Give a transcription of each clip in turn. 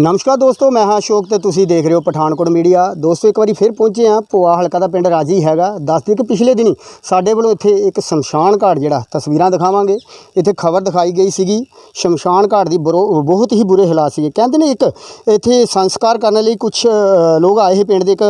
ਨਮਸਕਾਰ ਦੋਸਤੋ, ਮੈਂ ਹਾਂ ਅਸ਼ੋਕ ਤੇ ਤੁਸੀਂ ਦੇਖ ਰਹੇ ਹੋ ਪਠਾਨਕੋਟ ਮੀਡੀਆ। ਦੋਸਤੋ, ਇੱਕ ਵਾਰੀ ਫਿਰ ਪਹੁੰਚੇ ਹਾਂ, ਭੋਆ ਹਲਕਾ ਦਾ ਪਿੰਡ ਰਾਜੀ ਹੈਗਾ। ਦੱਸਦੀ ਕਿ ਪਿਛਲੇ ਦਿਨੀ ਸਾਡੇ ਵੱਲੋਂ ਇੱਥੇ ਇੱਕ ਸ਼ਮਸ਼ਾਨ ਘਾਟ ਜਿਹੜਾ, ਤਸਵੀਰਾਂ ਦਿਖਾਵਾਂਗੇ। ਇੱਥੇ ਖਬਰ ਦਿਖਾਈ ਗਈ ਸੀਗੀ, ਸ਼ਮਸ਼ਾਨ ਘਾਟ ਦੀ ਬਰੋ- ਬਹੁਤ ਹੀ ਬੁਰੇ ਹਾਲਾਤ ਸੀਗੇ। ਕਹਿੰਦੇ ਨੇ ਇੱਕ ਇੱਥੇ ਸੰਸਕਾਰ ਕਰਨ ਲਈ ਕੁਝ ਲੋਕ ਆਏ ਸੀ ਪਿੰਡ ਦੇ, ਇੱਕ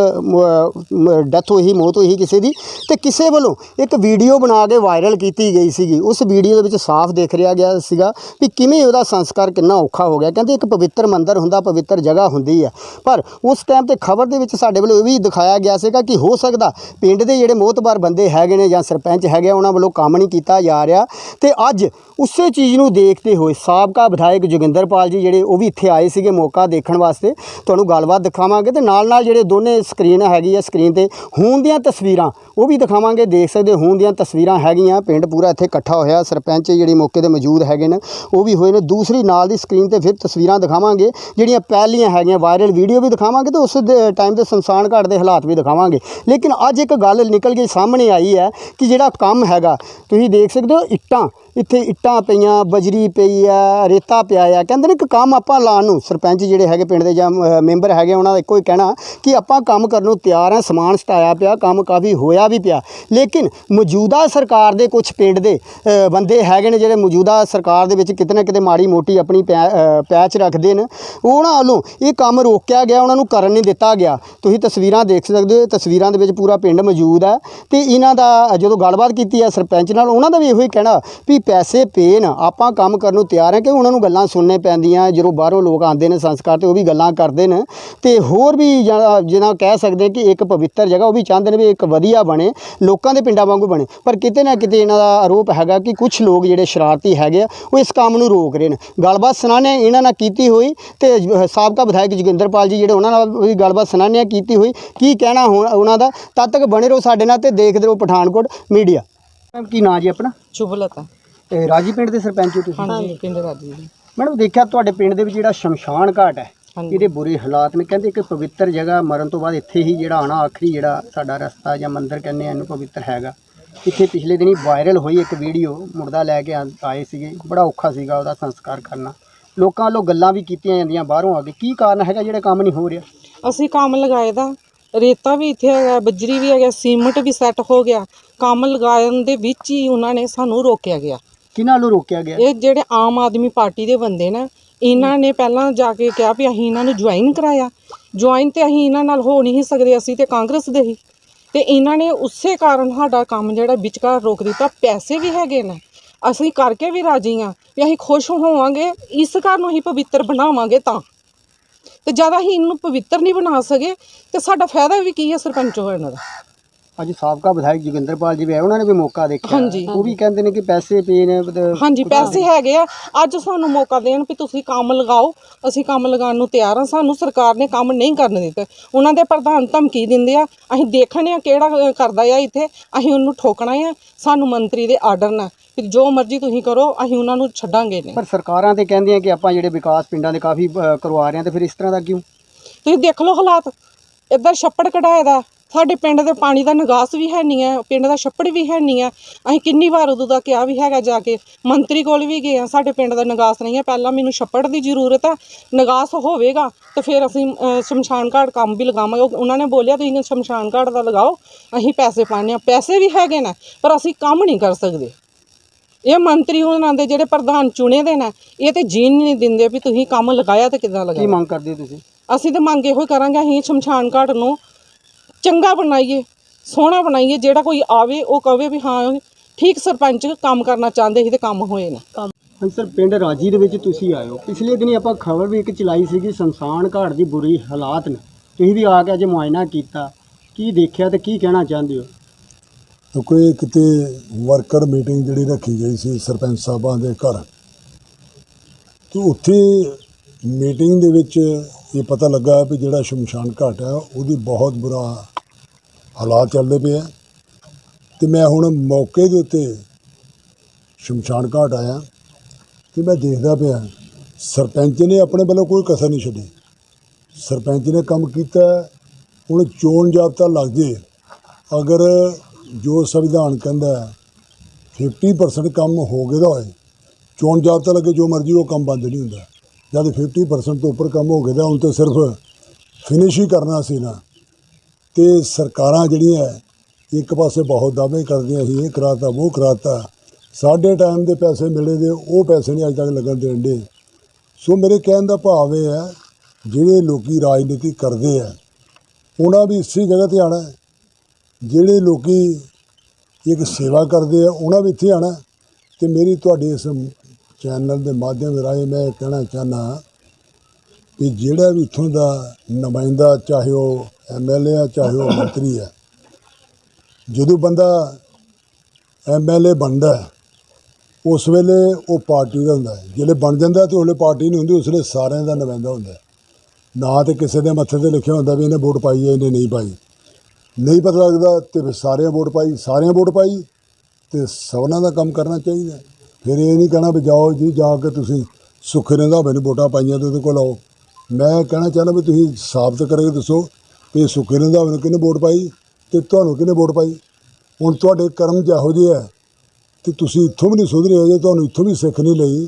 ਡੈਥ ਹੋਈ ਸੀ, ਮੌਤ ਹੋਈ ਸੀ ਕਿਸੇ ਦੀ। ਤੇ ਕਿਸੇ ਵੱਲੋਂ ਇੱਕ ਵੀਡੀਓ ਬਣਾ ਕੇ ਵਾਇਰਲ ਕੀਤੀ ਗਈ ਸੀਗੀ। ਉਸ ਵੀਡੀਓ ਦੇ ਵਿੱਚ ਸਾਫ਼ ਦੇਖ ਰਿਹਾ ਗਿਆ ਸੀਗਾ ਵੀ ਕਿਵੇਂ ਉਹਦਾ ਸੰਸਕਾਰ ਕਿੰਨਾ ਔਖਾ ਹੋ ਗਿਆ। ਕਹਿੰਦੇ ਇੱਕ ਪਵਿੱਤਰ ਮੰਦਿਰ ਹੁੰਦਾ ਪਵਿੱਤਰ ਜਗ੍ਹਾ ਹੁੰਦੀ ਹੈ। ਪਰ ਉਸ ਟਾਈਮ ਤੇ ਖਬਰ ਦੇ ਵਿੱਚ ਸਾਡੇ ਵੱਲੋਂ ਇਹ ਵੀ ਦਿਖਾਇਆ ਗਿਆ ਸੀਗਾ ਕਿ ਹੋ ਸਕਦਾ ਪਿੰਡ ਦੇ ਜਿਹੜੇ ਮੋਤਬਾਰ ਬੰਦੇ ਹੈਗੇ ਨੇ ਜਾਂ ਸਰਪੰਚ ਹੈਗੇ ਆ, ਉਹਨਾਂ ਵੱਲੋਂ ਕੰਮ ਨਹੀਂ ਕੀਤਾ ਜਾ ਰਿਹਾ। ਤੇ ਅੱਜ ਉਸੇ ਚੀਜ਼ ਨੂੰ ਦੇਖਦੇ ਹੋਏ ਸਾਬਕਾ ਵਿਧਾਇਕ ਜੋਗਿੰਦਰਪਾਲ ਜੀ ਜਿਹੜੇ ਉਹ ਵੀ ਇੱਥੇ ਆਏ ਸੀਗੇ ਮੌਕਾ ਦੇਖਣ ਵਾਸਤੇ। ਤੁਹਾਨੂੰ ਗੱਲਬਾਤ ਦਿਖਾਵਾਂਗੇ ਤੇ ਨਾਲ ਨਾਲ ਜਿਹੜੇ ਦੋਨੇ ਸਕਰੀਨ ਹੈਗੀ ਹੈ ਸਕਰੀਨ ਤੇ ਖੂਨ ਦੀਆਂ ਤਸਵੀਰਾਂ ਉਹ ਵੀ ਦਿਖਾਵਾਂਗੇ। ਦੇਖ ਸਕਦੇ ਹੋ ਖੂਨ ਦੀਆਂ ਤਸਵੀਰਾਂ ਹੈਗੀਆਂ ਪਿੰਡ ਪੂਰਾ ਇੱਥੇ ਇਕੱਠਾ ਹੋਇਆ ਸਰਪੰਚ ਜਿਹੜੇ ਮੌਕੇ ਤੇ ਮੌਜੂਦ ਹੈਗੇ ਨੇ ਉਹ ਵੀ ਹੋਏ ਨੇ। ਦੂਸਰੀ ਨਾਲ ਦੀ ਸਕਰੀਨ ਤੇ ਫਿਰ ਤਸਵੀਰਾਂ ਦਿਖਾਵਾਂਗੇ ਜਿਹੜੀਆਂ ਪਹਿਲੀਆਂ ਹੈਗੀਆਂ ਵਾਇਰਲ ਵੀਡੀਓ ਵੀ ਦਿਖਾਵਾਂਗੇ ਤੇ ਉਸ ਦੇ ਟਾਈਮ ਦੇ ਸ਼ਮਸ਼ਾਨ ਘਾਟ ਦੇ ਹਾਲਾਤ ਵੀ ਦਿਖਾਵਾਂਗੇ। ਲੇਕਿਨ ਅੱਜ ਇੱਕ ਗੱਲ ਨਿਕਲ ਕੇ ਸਾਹਮਣੇ ਆਈ ਹੈ ਕਿ ਜਿਹੜਾ ਕੰਮ ਹੈਗਾ, ਤੁਸੀਂ ਦੇਖ ਸਕਦੇ ਹੋ ਇੱਟਾਂ। ਇੱਥੇ ਇੱਟਾਂ ਪਈਆਂ, ਬਜਰੀ ਪਈ ਆ, ਰੇਤਾ ਪਿਆ ਆ। ਕਹਿੰਦੇ ਨੇ ਕਿ ਕੰਮ ਆਪਾਂ ਲਾਉਣ ਨੂੰ, ਸਰਪੰਚ ਜਿਹੜੇ ਹੈਗੇ ਪਿੰਡ ਦੇ ਜਾਂ ਮੈਂਬਰ ਹੈਗੇ, ਉਹਨਾਂ ਦਾ ਇੱਕੋ ਹੀ ਕਹਿਣਾ ਕਿ ਆਪਾਂ ਕੰਮ ਕਰਨ ਨੂੰ ਤਿਆਰ ਆ, ਸਮਾਨ ਸਟਾਇਆ ਪਿਆ, ਕੰਮ ਕਾਫੀ ਹੋਇਆ ਵੀ ਪਿਆ। ਲੇਕਿਨ ਮੌਜੂਦਾ ਸਰਕਾਰ ਦੇ ਕੁਝ ਪਿੰਡ ਦੇ ਬੰਦੇ ਹੈਗੇ ਨੇ ਜਿਹੜੇ ਮੌਜੂਦਾ ਸਰਕਾਰ ਦੇ ਵਿੱਚ ਕਿਤੇ ਨਾ ਕਿਤੇ ਮਾੜੀ ਮੋਟੀ ਆਪਣੀ ਪੈ- ਪੈਚ ਰੱਖਦੇ ਨੇ। ਉਹਨਾਂ ਵੱਲੋਂ ਇਹ ਕੰਮ ਰੋਕਿਆ ਗਿਆ, ਉਹਨਾਂ ਨੂੰ ਕਰਨ ਨਹੀਂ ਦਿੱਤਾ ਗਿਆ। ਤੁਸੀਂ ਤਸਵੀਰਾਂ ਦੇਖ ਸਕਦੇ ਹੋ, ਤਸਵੀਰਾਂ ਦੇ ਵਿੱਚ ਪੂਰਾ ਪਿੰਡ ਮੌਜੂਦ ਹੈ ਤੇ ਇਹਨਾਂ ਦਾ ਜਦੋਂ ਗੱਲਬਾਤ ਕੀਤੀ ਹੈ ਸਰਪੰਚ ਨਾਲ, ਉਹਨਾਂ ਦਾ ਵੀ ਇਹੋ ਹੀ ਕਹਿਣਾ ਵੀ ਪੈਸੇ ਪੇਨ, ਆਪਾਂ ਕੰਮ ਕਰਨ ਨੂੰ ਤਿਆਰ ਹਾਂ ਕਿ ਉਹਨਾਂ ਨੂੰ ਗੱਲਾਂ ਸੁਣਨੇ ਪੈਂਦੀਆਂ, ਜਦੋਂ ਬਾਹਰੋਂ ਲੋਕ ਆਉਂਦੇ ਨੇ ਸੰਸਕਾਰ ਤੇ, ਉਹ ਵੀ ਗੱਲਾਂ ਕਰਦੇ ਨੇ। ਤੇ ਹੋਰ ਵੀ ਜਾਂ- ਜਿਹਨਾਂ ਕਹਿ ਸਕਦੇ ਕਿ ਇੱਕ ਪਵਿੱਤਰ ਜਗ੍ਹਾ, ਉਹ ਵੀ ਚਾਹੁੰਦੇ ਨੇ ਵੀ ਇੱਕ ਵਧੀਆ ਬਣੇ, ਲੋਕਾਂ ਦੇ ਪਿੰਡਾਂ ਵਾਂਗੂ ਬਣੇ। ਪਰ ਕਿਤੇ ਨਾ ਕਿਤੇ ਇਹਨਾਂ ਦਾ ਆਰੋਪ ਹੈਗਾ ਕਿ ਕੁਝ ਲੋਕ ਜਿਹੜੇ ਸ਼ਰਾਰਤੀ ਹੈਗੇ ਆ, ਉਹ ਇਸ ਕੰਮ ਨੂੰ ਰੋਕ ਰਹੇ ਨੇ। ਗੱਲਬਾਤ ਸੁਣਾਣੇ ਇਹਨਾਂ ਨਾਲ ਕੀਤੀ ਹੋਈ ਤੇ ਸਾਬਕਾ ਵਿਧਾਇਕ ਜੋਗਿੰਦਰਪਾਲ ਜੀ ਜਿਹੜੇ ਉਹਨਾਂ ਨਾਲ ਵੀ ਗੱਲਬਾਤ ਸੁਣਾਣੇ ਕੀਤੀ ਹੋਈ। ਕੀ ਕਹਿਣਾ ਹੁਣ ਉਹਨਾਂ ਦਾ? ਤਦ ਤੱਕ ਬਣੇ ਰਹੋ ਸਾਡੇ ਨਾਲ ਤੇ ਦੇਖਦੇ ਰਹੋ ਪਠਾਨਕੋਟ ਮੀਡੀਆ। ਮੈਮ, ਕੀ ਨਾਂ ਜੀ ਆਪਣਾ? ਸ਼ੁਭਲਤਾ। ਤੇ ਰਾਜੀ ਪਿੰਡ ਦੇ ਸਰਪੰਚ ਹੋ ਤੁਸੀਂ? ਹਾਂਜੀ ਪਿੰਡ ਰਾਜੀ ਜੀ। ਮੈਡਮ ਦੇਖਿਆ ਤੁਹਾਡੇ ਪਿੰਡ ਦੇ ਵਿੱਚ ਜਿਹੜਾ ਸ਼ਮਸ਼ਾਨ ਘਾਟ ਹੈ ਇਹਦੇ ਬੁਰੇ ਹਾਲਾਤ ਨੇ। ਕਹਿੰਦੇ ਕਿ ਪਵਿੱਤਰ ਜਗ੍ਹਾ ਮਰਨ ਤੋਂ ਬਾਅਦ ਇੱਥੇ ਹੀ ਜਿਹੜਾ ਆਣਾ ਆਖਰੀ ਜਿਹੜਾ ਸਾਡਾ ਰਸਤਾ ਜਾਂ ਮੰਦਿਰ ਕਹਿੰਦੇ ਆ ਇਹਨੂੰ ਪਵਿੱਤਰ ਹੈਗਾ। ਇੱਥੇ ਪਿਛਲੇ ਦਿਨੀ ਵਾਇਰਲ ਹੋਈ ਇੱਕ ਵੀਡੀਓ ਮੁਰਦਾ ਲੈ ਕੇ ਆਏ ਸੀਗੇ। ਬੜਾ ਔਖਾ ਸੀਗਾ ਉਹਦਾ ਸੰਸਕਾਰ ਕਰਨਾ। ਲੋਕਾਂ ਵੱਲੋਂ ਗੱਲਾਂ ਵੀ ਕੀਤੀਆਂ ਜਾਂਦੀਆਂ ਬਾਹਰੋਂ ਆ ਕੇ। ਕੀ ਕਾਰਨ ਹੈਗਾ ਜਿਹੜਾ ਕੰਮ ਨਹੀਂ ਹੋ ਰਿਹਾ? ਅਸੀਂ ਕੰਮ ਲਗਾਏ ਦਾ। ਰੇਤਾ ਵੀ ਇੱਥੇ ਹੈਗਾ ਬੱਜਰੀ ਵੀ ਹੈਗਾ ਸੀਮਟ ਵੀ ਸੈੱਟ ਹੋ ਗਿਆ। ਕੰਮ ਲਗਾਉਣ ਦੇ ਵਿੱਚ ਹੀ ਉਹਨਾਂ ਨੇ ਸਾਨੂੰ ਰੋਕਿਆ ਗਿਆ। ਕਿਹਨਾਂ ਵੱਲੋਂ ਰੋਕਿਆ ਗਿਆ? ਇਹ ਜਿਹੜੇ ਆਮ ਆਦਮੀ ਪਾਰਟੀ ਦੇ ਬੰਦੇ ਨੇ, ਇਹਨਾਂ ਨੇ ਪਹਿਲਾਂ ਜਾ ਕੇ ਕਿਹਾ ਵੀ ਅਸੀਂ ਇਹਨਾਂ ਨੂੰ ਜੁਆਇਨ ਕਰਾਇਆ। ਜੁਆਇਨ ਤੇ ਅਸੀਂ ਇਹਨਾਂ ਨਾਲ ਹੋ ਨਹੀਂ ਸਕਦੇ, ਅਸੀਂ ਤੇ ਕਾਂਗਰਸ ਦੇ ਹੀ ਤੇ ਇਹਨਾਂ ਨੇ ਉਸੇ ਕਾਰਨ ਸਾਡਾ ਕੰਮ ਜਿਹੜਾ ਵਿਚਕਾਰ ਰੋਕ ਦਿੱਤਾ। ਪੈਸੇ ਵੀ ਹੈਗੇ ਨੇ। ਅਸੀਂ ਕਰਕੇ ਵੀ ਰਾਜੀ ਆ ਵੀ ਅਸੀਂ ਖੁਸ਼ ਹੋਵਾਂਗੇ। ਇਸ ਘਰ ਨੂੰ ਅਸੀਂ ਪਵਿੱਤਰ ਬਣਾਵਾਂਗੇ ਤਾਂ। ਤੇ ਜਦ ਅਸੀਂ ਇਹਨੂੰ ਪਵਿੱਤਰ ਨਹੀਂ ਬਣਾ ਸਕੇ, ਤੇ ਸਾਡਾ ਫਾਇਦਾ ਵੀ ਕੀ ਹੈ ਸਰਪੰਚ ਹੋਣ ਦਾ? ਅੱਜ ਸਾਬਕਾ ਵਿਧਾਇਕ ਜੋਗਿੰਦਰਪਾਲ ਜੀ ਵੀ ਆਏ ਉਹਨਾਂ ਨੇ ਵੀ ਮੌਕਾ ਦੇਖਿਆ? ਹਾਂਜੀ। ਉਹ ਵੀ ਕਹਿੰਦੇ ਨੇ ਕਿ ਪੈਸੇ ਪਏ ਨੇ ਹਾਂਜੀ ਪੈਸੇ ਹੈਗੇ ਆ। ਅੱਜ ਸਾਨੂੰ ਮੌਕਾ ਦੇਣ ਵੀ ਤੁਸੀਂ ਕੰਮ ਲਗਾਓ। ਅਸੀਂ ਕੰਮ ਲਗਾਉਣ ਨੂੰ ਤਿਆਰ ਹਾਂ ਸਾਨੂੰ ਸਰਕਾਰ ਨੇ ਕੰਮ ਨਹੀਂ ਕਰਨ ਦਿੱਤੇ। ਉਹਨਾਂ ਦੇ ਪ੍ਰਧਾਨ ਧਮਕੀ ਦਿੰਦੇ ਆ ਅਸੀਂ ਦੇਖਣੇ ਆ ਕਿਹੜਾ ਅ, ਕਰਦਾ ਆ ਇੱਥੇ। ਅਸੀਂ ਉਹਨੂੰ ਠੋਕਣਾ ਆ। ਸਾਨੂੰ ਮੰਤਰੀ ਦੇ ਆਰਡਰ ਨਾਲ। ਵੀ ਜੋ ਮਰਜ਼ੀ ਤੁਸੀਂ ਕਰੋ ਅਸੀਂ ਉਹਨਾਂ ਨੂੰ ਛੱਡਾਂਗੇ ਨਹੀਂ। ਪਰ ਸਰਕਾਰਾਂ ਤੇ ਕਹਿੰਦੀਆਂ ਕਿ ਆਪਾਂ ਜਿਹੜੇ ਵਿਕਾਸ ਪਿੰਡਾਂ ਦੇ ਕਾਫੀ ਅ, ਕਰਵਾ ਰਹੇ ਹਾਂ ਤੇ ਫਿਰ ਇਸ ਤਰ੍ਹਾਂ ਦਾ ਕਿਉਂ? ਤੁਸੀਂ ਦੇਖ ਲਓ ਹਾਲਾਤ। ਇੱਧਰ ਛੱਪੜ ਕਢਾਏ ਦਾ। ਸਾਡੇ ਪਿੰਡ ਦੇ ਪਾਣੀ ਦਾ ਨਿਗਾਸ ਵੀ ਹੈ ਨਹੀਂ ਹੈ ਪਿੰਡ ਦਾ ਛੱਪੜ ਵੀ ਹੈ ਨਹੀਂ ਹੈ। ਅਸੀਂ ਕਿੰਨੀ ਵਾਰ ਉਦੋਂ ਦਾ ਕਿਹਾ ਵੀ ਹੈਗਾ ਜਾ ਕੇ ਮੰਤਰੀ ਕੋਲ ਵੀ ਗਏ ਆ ਸਾਡੇ ਪਿੰਡ ਦਾ ਨਿਗਾਸ ਨਹੀਂ ਹੈ। ਪਹਿਲਾਂ ਮੈਨੂੰ ਛੱਪੜ ਦੀ ਜ਼ਰੂਰਤ ਹੈ ਨਿਗਾਸ ਹੋਵੇਗਾ ਤੇ ਫਿਰ ਅਸੀਂ ਸ਼ਮਸ਼ਾਨ ਘਾਟ ਕੰਮ ਵੀ ਲਗਾਵਾਂਗੇ। ਉਹ- ਉਹਨਾਂ ਨੇ ਬੋਲਿਆ ਤੁਸੀਂ ਸ਼ਮਸ਼ਾਨ ਘਾਟ ਦਾ ਲਗਾਓ ਅਸੀਂ ਪੈਸੇ ਪਾਣੇ ਆ ਪੈਸੇ ਵੀ ਹੈਗੇ ਨੇ ਪਰ ਅਸੀਂ ਕੰਮ ਨਹੀਂ ਕਰ ਸਕਦੇ। ਇਹ ਮੰਤਰੀ ਉਹਨਾਂ ਦੇ ਜਿਹੜੇ ਪ੍ਰਧਾਨ ਚੁਣੇ ਦੇ ਨੇ ਇਹ ਤੇ ਜੀਣ ਨਹੀਂ ਦਿੰਦੇ ਵੀ ਤੁਸੀਂ ਕੰਮ ਲਗਾਇਆ ਤੇ ਕਿੱਦਾਂ ਕੀ ਲਗਾਇਆ ਮੰਗ ਕਰਦੇ ਤੁਸੀਂ? ਅਸੀਂ ਤਾਂ ਮੰਗ ਇਹੋ ਹੀ ਕਰਾਂਗੇ ਅਸੀਂ ਸ਼ਮਸ਼ਾਨ ਘਾਟ ਨੂੰ ਚੰਗਾ ਬਣਾਈਏ ਸੋਹਣਾ ਬਣਾਈਏ ਜਿਹੜਾ ਕੋਈ ਆਵੇ ਉਹ ਕਵੇ ਵੀ ਹਾਂ ਠੀਕ ਸਰਪੰਚ ਕੰਮ ਕਰਨਾ ਚਾਹੁੰਦੇ ਸੀ ਤੇ ਕੰਮ ਹੋਏ ਨੇ। ਹਾਂ ਸਰ ਪਿੰਡ ਰਾਜੀ ਦੇ ਵਿੱਚ ਤੁਸੀਂ ਹੋ। ਪਿਛਲੇ ਦਿਨੀ ਆਪਾਂ ਖਬਰ ਵੀ ਇੱਕ ਚਲਾਈ ਸੀਗੀ ਸ਼ਮਸ਼ਾਨ ਘਾਟ ਦੀ ਬੁਰੀ ਹਾਲਾਤ ਨੇ। ਤੁਸੀਂ ਵੀ ਆ ਕੇ ਅੱਜ ਮੁਆਇਨਾ ਕੀਤਾ। ਕੀ ਦੇਖਿਆ ਤੇ ਕੀ ਕਹਿਣਾ ਚਾਹੁੰਦੇ ਹੋ? ਕੋਈ ਕਿਤੇ ਵਰਕਰ ਮੀਟਿੰਗ ਜਿਹੜੀ ਰੱਖੀ ਗਈ ਸੀ ਸਰਪੰਚ ਸਾਹਿਬਾਂ ਦੇ ਘਰ। ਤੇ ਉੱਥੇ ਮੀਟਿੰਗ ਦੇ ਵਿੱਚ ਇਹ ਪਤਾ ਲੱਗਾ ਵੀ ਜਿਹੜਾ ਸ਼ਮਸ਼ਾਨ ਘਾਟ ਹੈ ਉਹਦੀ ਬਹੁਤ ਬੁਰਾ ਹਾਲਾਤ ਚੱਲਦੇ ਪਏ ਆ। ਤੇ ਮੈਂ ਹੁਣ ਮੌਕੇ ਦੇ ਉੱਤੇ ਸ਼ਮਸ਼ਾਨ ਘਾਟ ਆਇਆ ਤੇ ਮੈਂ ਦੇਖਦਾ ਪਿਆ, ਸਰਪੰਚ ਨੇ ਆਪਣੇ ਵੱਲੋਂ ਕੋਈ ਕਸਰ ਨਹੀਂ ਛੱਡੀ। ਸਰਪੰਚ ਨੇ ਕੰਮ ਕੀਤਾ, ਹੁਣ ਚੋਣ ਜਾਬਤਾ ਲੱਗ ਜੇ ਅਗਰ ਜੋ ਸੰਵਿਧਾਨ ਕਹਿੰਦਾ ਹੈ 50% ਕੰਮ ਹੋ ਗਿਆ ਦਾ ਹੋਏ। ਚੋਣ ਜਾਬਤਾ ਲੱਗੇ ਜੋ ਮਰਜ਼ੀ ਉਹ ਕੰਮ ਬੰਦ ਨਹੀਂ ਹੁੰਦਾ। ਜਦ 50% ਤੋਂ ਉੱਪਰ ਕੰਮ ਹੋ ਗਿਆ ਤਾਂ ਹੁਣ ਤਾਂ ਸਿਰਫ ਫਿਨਿਸ਼ ਹੀ ਕਰਨਾ ਸੀ ਨਾ। ਤੇ ਸਰਕਾਰਾਂ ਜਿਹੜੀਆਂ ਇੱਕ ਪਾਸੇ ਬਹੁਤ ਦਾਅਵੇ ਕਰਦੀਆਂ ਸੀ, ਇਹ ਕਰਾਤਾ, ਉਹ ਕਰਾਤਾ, ਸਾਡੇ ਟਾਈਮ ਦੇ ਪੈਸੇ ਮਿਲੇ ਦੇ ਉਹ ਪੈਸੇ ਨਹੀਂ ਅੱਜ ਤੱਕ ਲੱਗਣ ਦੇਣ ਦੇ ਸੋ ਮੇਰੇ ਕਹਿਣ ਦਾ ਭਾਵ ਇਹ ਹੈ ਜਿਹੜੇ ਲੋਕੀ ਰਾਜਨੀਤੀ ਕਰਦੇ ਆ ਉਹਨਾਂ ਵੀ ਇਸੇ ਜਗ੍ਹਾ ਤੇ ਆਣਾ ਜਿਹੜੇ ਲੋਕੀ ਇੱਕ ਸੇਵਾ ਕਰਦੇ ਆ ਉਹਨਾਂ ਵੀ ਇੱਥੇ ਆਣਾ ਹੈ। ਤੇ ਮੇਰੀ ਤੁਹਾਡੇ ਇਸ ਚੈਨਲ ਦੇ ਮਾਧਿਅਮ ਰਾਹੀਂ ਮੈਂ ਇਹ ਕਹਿਣਾ ਚਾਹਨਾ ਕਿ ਜਿਹੜਾ ਵੀ ਇੱਥੋਂ ਦਾ ਨੁਮਾਇੰਦਾ, ਚਾਹੇ ਉਹ ਐਮਐਲਏ ਆ, ਚਾਹੇ ਉਹ ਮੰਤਰੀ ਆ, ਜਦੋਂ ਬੰਦਾ ਐਮਐਲਏ ਬਣਦਾ ਉਸ ਵੇਲੇ ਉਹ ਪਾਰਟੀ ਦਾ ਹੁੰਦਾ ਜਿਹੜੇ ਬਣ ਜਾਂਦਾ ਤੇ ਉਹਲੇ ਪਾਰਟੀ ਨਹੀਂ ਹੁੰਦੀ, ਉਸ ਵੇਲੇ ਸਾਰਿਆਂ ਦਾ ਨੁਮਾਇੰਦਾ ਹੁੰਦਾ ਨਾ ਤੇ ਕਿਸੇ ਦੇ ਮੱਥੇ ਤੇ ਲਿਖਿਆ ਹੁੰਦਾ ਵੀ ਇਹਨੇ ਵੋਟ ਪਾਈ ਹੈ, ਇਹਨੇ ਨਹੀਂ ਪਾਈ। ਨਹੀਂ ਪਤਾ ਲੱਗਦਾ ਤੇ ਫਿਰ ਸਾਰਿਆਂ ਵੋਟ ਪਾਈ, ਸਾਰਿਆਂ ਵੋਟ ਪਾਈ ਤੇ ਸਭਨਾਂ ਦਾ ਕੰਮ ਕਰਨਾ ਚਾਹੀਦਾ ਫਿਰ ਇਹ ਨਹੀਂ ਕਹਿਣਾ ਵੀ ਜਾਓ ਜੀ, ਜਾ ਕੇ ਤੁਸੀਂ ਸੁੱਖੇ ਰਹਿੰਦਾ ਹੋਵੇ ਵੋਟਾਂ ਪਾਈਆਂ ਤੇ ਉਹਦੇ ਕੋਲ ਆਓ। ਮੈਂ ਕਹਿਣਾ ਚਾਹੁੰਦਾ ਵੀ ਤੁਸੀਂ ਸਾਬਤ ਕਰਕੇ ਦੱਸੋ ਵੀ ਇਹ ਸੁੱਖੇ ਰਹਿੰਦਾ ਨੂੰ ਕਿਹਨੇ ਵੋਟ ਪਾਈ ਤੇ ਤੁਹਾਨੂੰ ਕਿਹਨੇ ਵੋਟ ਪਾਈ? ਹੁਣ ਤੁਹਾਡੇ ਕਰਮ ਜਿਹੋ ਜਿਹੇ ਹੈ ਤੇ ਤੁਸੀਂ ਇੱਥੋਂ ਵੀ ਨਹੀਂ ਸੁਧਰੇ ਜੇ, ਤੁਹਾਨੂੰ ਇੱਥੋਂ ਵੀ ਸਿੱਖ ਨਹੀਂ ਲਈ,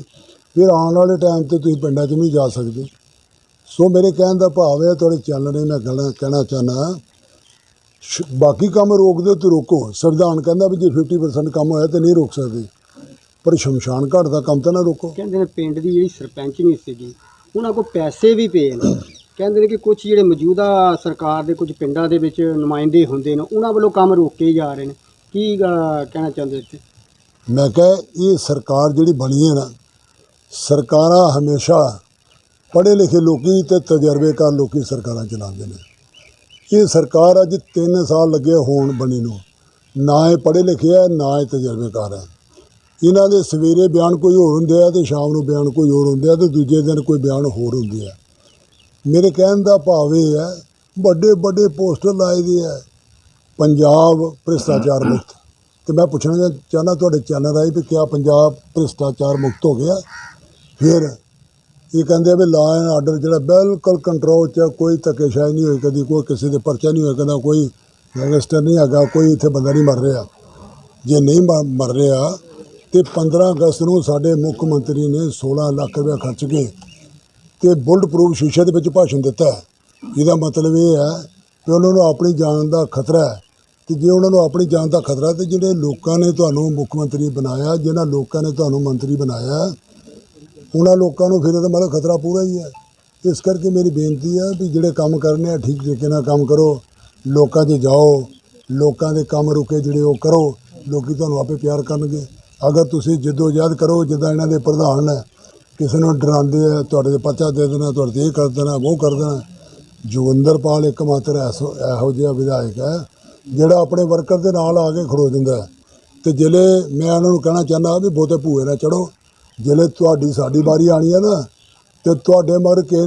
ਫਿਰ ਆਉਣ ਵਾਲੇ ਟਾਈਮ ਤੇ ਤੁਸੀਂ ਪਿੰਡਾਂ 'ਚ ਵੀ ਨਹੀਂ ਜਾ ਸਕਦੇ। ਸੋ ਮੇਰੇ ਕਹਿਣ ਦਾ ਭਾਵ ਹੈ ਤੁਹਾਡੇ ਚੈਨਲ ਨੇ ਮੈਂ ਗੱਲਾਂ ਕਹਿਣਾ ਚਾਹਨਾ ਸ਼- ਬਾਕੀ ਕੰਮ ਰੋਕ ਦਿਓ ਤੇ ਰੋਕੋ। ਸੰਵਿਧਾਨ ਕਹਿੰਦਾ ਵੀ ਜੇ 50% ਕੰਮ ਹੋਇਆ ਤੇ ਨਹੀਂ ਰੋਕ ਸਕਦੇ। ਪਰ ਸ਼ਮਸ਼ਾਨ ਘਾਟ ਦਾ ਕੰਮ ਤਾਂ ਨਾ ਰੋਕੋ। ਕਹਿੰਦੇ ਨੇ ਪਿੰਡ ਦੀ ਜਿਹੜੀ ਸਰਪੰਚ ਨਹੀਂ ਸੀਗੀ ਉਹਨਾਂ ਕੋਲ ਪੈਸੇ ਵੀ ਪਏ ਨੇ। ਕਹਿੰਦੇ ਨੇ ਕਿ ਕੁਝ ਜਿਹੜੇ ਮੌਜੂਦਾ ਸਰਕਾਰ ਦੇ ਕੁਝ ਪਿੰਡਾਂ ਦੇ ਵਿੱਚ ਨੁਮਾਇੰਦੇ ਹੁੰਦੇ ਨੇ, ਉਹਨਾਂ ਵੱਲੋਂ ਕੰਮ ਰੋਕੇ ਜਾ ਰਹੇ ਨੇ। ਕੀ ਕਹਿਣਾ ਚਾਹੁੰਦੇ ਇੱਥੇ ਮੈਂ ਕਹਾਂ ਇਹ ਸਰਕਾਰ ਜਿਹੜੀ ਬਣੀ ਹੈ ਨਾ, ਸਰਕਾਰਾਂ ਹਮੇਸ਼ਾ ਪੜ੍ਹੇ ਲਿਖੇ ਲੋਕੀ ਤੇ ਤਜਰਬੇਕਾਰ ਲੋਕੀ ਸਰਕਾਰਾਂ ਚਲਾਉਂਦੇ ਨੇ। ਇਹ ਸਰਕਾਰ ਅੱਜ 3 ਸਾਲ ਲੱਗੇ ਹੋਣ ਬਣੀ ਨੂੰ। ਨਾ ਇਹ ਪੜ੍ਹੇ ਲਿਖੇ ਹੈ, ਨਾ ਇਹ ਤਜਰਬੇਕਾਰ ਹੈ। ਇਹਨਾਂ ਦੇ ਸਵੇਰੇ ਬਿਆਨ ਕੋਈ ਹੋਰ ਹੁੰਦੇ ਆ ਤੇ ਸ਼ਾਮ ਨੂੰ ਬਿਆਨ ਕੋਈ ਹੋਰ ਹੁੰਦੇ ਆ ਤੇ ਦੂਜੇ ਦਿਨ ਕੋਈ ਬਿਆਨ ਹੋਰ ਹੁੰਦੇ ਆ। ਮੇਰੇ ਕਹਿਣ ਦਾ ਭਾਵ ਇਹ ਹੈ ਵੱਡੇ ਵੱਡੇ ਪੋਸਟਰ ਲਾਏ ਦੇ ਆ ਪੰਜਾਬ ਭ੍ਰਿਸ਼ਟਾਚਾਰ ਮੁਕਤ। ਤੇ ਮੈਂ ਪੁੱਛਣਾ ਚਾਹ- ਚਾਹੁੰਦਾ ਤੁਹਾਡੇ ਚੈਨਲ ਰਾਹੀਂ ਵੀ ਕਿਆ ਪੰਜਾਬ ਭ੍ਰਿਸ਼ਟਾਚਾਰ ਮੁਕਤ ਹੋ ਗਿਆ? ਫਿਰ ਇਹ ਕਹਿੰਦੇ ਆ ਵੀ ਲਾ ਐਂਡ ਆਰਡਰ ਜਿਹੜਾ ਬਿਲਕੁਲ ਕੰਟਰੋਲ 'ਚ ਆ, ਕੋਈ ਧੱਕੇਸ਼ਾਹੀ ਨਹੀਂ ਹੋਈ ਕਦੀ ਕੋਈ ਕਿਸੇ ਦੇ ਪਰਚਾ ਨਹੀਂ ਹੋਇਆ ਕਦਾ ਕੋਈ ਗੈਂਗਸਟਰ ਨਹੀਂ ਹੈਗਾ ਕੋਈ ਇੱਥੇ ਬੰਦਾ ਨਹੀਂ ਮਰ ਰਿਹਾ। ਜੇ ਨਹੀਂ ਮ- ਮਰ ਰਿਹਾ ਤੇ 15 ਅਗਸਤ ਨੂੰ ਸਾਡੇ ਮੁੱਖ ਮੰਤਰੀ ਨੇ 16 ਲੱਖ ਰੁਪਏ ਖਰਚ ਕੇ ਤੇ ਬੁਲਟ ਪ੍ਰੂਫ ਸ਼ੀਸ਼ੇ ਦੇ ਵਿੱਚ ਭਾਸ਼ਣ ਦਿੱਤਾ ਇਹਦਾ ਮਤਲਬ ਇਹ ਹੈ ਕਿ ਉਹਨਾਂ ਨੂੰ ਆਪਣੀ ਜਾਨ ਦਾ ਖਤਰਾ ਹੈ ਤੇ ਜੇ ਉਹਨਾਂ ਨੂੰ ਆਪਣੀ ਜਾਨ ਦਾ ਖਤਰਾ ਤੇ ਜਿਹੜੇ ਲੋਕਾਂ ਨੇ ਤੁਹਾਨੂੰ ਮੁੱਖ ਮੰਤਰੀ ਬਣਾਇਆ, ਜਿਹਨਾਂ ਲੋਕਾਂ ਨੇ ਤੁਹਾਨੂੰ ਮੰਤਰੀ ਬਣਾਇਆ, ਉਹਨਾਂ ਲੋਕਾਂ ਨੂੰ ਫਿਰ ਇਹਦਾ ਮਤਲਬ ਖਤਰਾ ਪੂਰਾ ਹੀ ਹੈ। ਇਸ ਕਰਕੇ ਮੇਰੀ ਬੇਨਤੀ ਹੈ ਵੀ ਜਿਹੜੇ ਕੰਮ ਕਰਨੇ ਆ, ਠੀਕ ਤਰੀਕੇ ਨਾਲ ਕੰਮ ਕਰੋ, ਲੋਕਾਂ 'ਚ ਜਾਓ, ਲੋਕਾਂ ਦੇ ਕੰਮ ਰੁਕੇ ਜਿਹੜੇ ਉਹ ਕਰੋ, ਲੋਕੀ ਤੁਹਾਨੂੰ ਆਪੇ ਪਿਆਰ ਕਰਨਗੇ। ਅਗਰ ਤੁਸੀਂ ਜਿੱਦੋ-ਜਹਿਦ ਕਰੋ, ਜਿੱਦਾਂ ਇਹਨਾਂ ਦੇ ਪ੍ਰਧਾਨ ਨੇ ਕਿਸੇ ਨੂੰ ਡਰਾਉਂਦੇ ਆ, ਤੁਹਾਡੇ ਤੇ ਪਰਚਾ ਦੇ ਦੇਣਾ, ਤੁਹਾਡੇ ਤੇ ਇਹ ਕਰ ਦੇਣਾ, ਉਹ ਕਰ ਦੇਣਾ, ਜੋਗਿੰਦਰ ਪਾਲ ਇੱਕ ਮਾਤਰ ਐਸੋ, ਇਹੋ ਜਿਹਾ ਵਿਧਾਇਕ ਹੈ, ਜਿਹੜਾ ਆਪਣੇ ਵਰਕਰ ਦੇ ਨਾਲ ਆ ਕੇ ਖੜੋ ਦਿੰਦਾ ਹੈ। ਤੇ ਜ਼ਿਲ੍ਹੇ, ਮੈਂ ਉਹਨਾਂ ਨੂੰ ਕਹਿਣਾ ਚਾਹੁੰਦਾ ਵੀ ਬਹੁਤੇ ਭੂਏ ਨਾ ਚੜੋ ਜ਼ਿਲ੍ਹੇ ਤੁਹਾਡੀ, ਸਾਡੀ ਵਾਰੀ ਆਣੀ ਹੈ ਨਾ, ਤੇ ਤੁਹਾਡੇ ਮਗਰ ਕਿਸੇ